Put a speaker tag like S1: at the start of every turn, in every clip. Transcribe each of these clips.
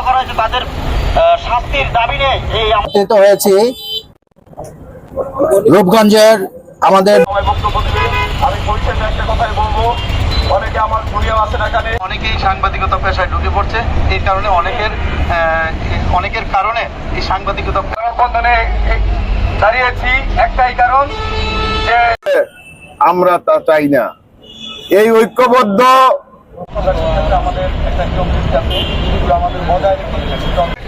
S1: করা হয়েছে। তাদের শাস্তির দাবি এই
S2: একত্রিত রূপগঞ্জের আমাদের
S3: আমি পরিশেষে একটা কথাই বলব অনেকে আমার শুনিয়ে আছেন এখানে অনেকেই সাংবাদিকতা পেশায় ঢুকে এই কারণে অনেকের অনেকের কারণে এই সাংবাদিকতা বন্ধনে দাঁড়িয়েছি একটাই কারণ যে
S4: আমরা তা চাই না। এই ঐক্যবদ্ধ
S3: আমাদের একটা নিয়ম নীতি আছে সেগুলো আমাদের বজায়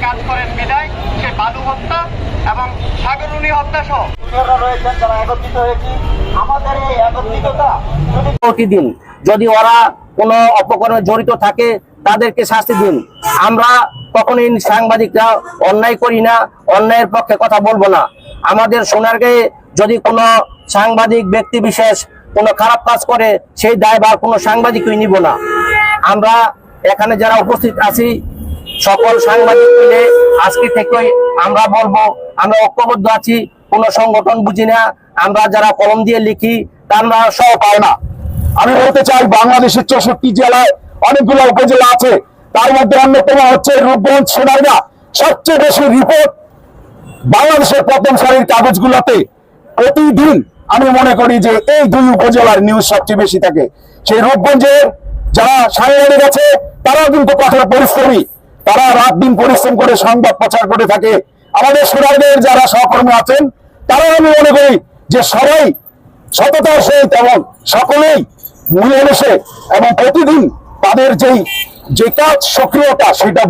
S1: কাজ করেন বিদায় সে বালু হত্যা এবং সাগরুনি হত্যা সহ।
S3: রয়েছেন যারা একত্রিত হয়েছি আমাদের এই একত্রিততা যদি
S2: প্রতিদিন যদি ওরা কোনো অপকর্মে জড়িত থাকে তাদেরকে শাস্তি দিন। আমরা কখনোই সাংবাদিকরা অন্যায় করি না, অন্যায়ের পক্ষে কথা বলব না। আমাদের সোনারগাঁয়ে যদি কোনো সাংবাদিক ব্যক্তি বিশেষ কোনো খারাপ কাজ করে, সেই দায়ভার কোনো সাংবাদিকই নিব না। আমরা এখানে যারা উপস্থিত আছি, সকল সাংবাদিক মিলে আজকে থেকে আমরা বলব, আমরা ঐক্যবদ্ধ আছি, কোনো সংগঠন বুঝি না, আমরা যারা কলম দিয়ে লিখি তা আমরা সহ পাও না।
S4: আমি বলতে চাই, বাংলাদেশের চৌষট্টি জেলায় অনেকগুলো উপজেলা আছে। তার মধ্যে অন্যতম হচ্ছে রূপগঞ্জ সোনারগাঁ সবচেয়ে বেশি রিপোর্ট বাংলাদেশের প্রথম সারির কাগজগুলোতে। প্রতিদিন আমি মনে করি যে এই দুই উপজেলার নিউজ সবচেয়ে বেশি থাকে। সেই রূপগঞ্জের যারা সাংবাদিক আছে তারাও কিন্তু কঠোর পরিশ্রমী। তারা রাত দিন পরিশ্রম করে সংবাদ প্রচার করে থাকে। আমাদের সোনারগাঁয়ের যারা সহকর্মী আছেন, তারাও আমি মনে করি যে সবাই সততার সহিত এবং সকলেই মিলেমিশে এবং প্রতিদিন তাদের যেই যে কাজ সক্রিয়তা সেটা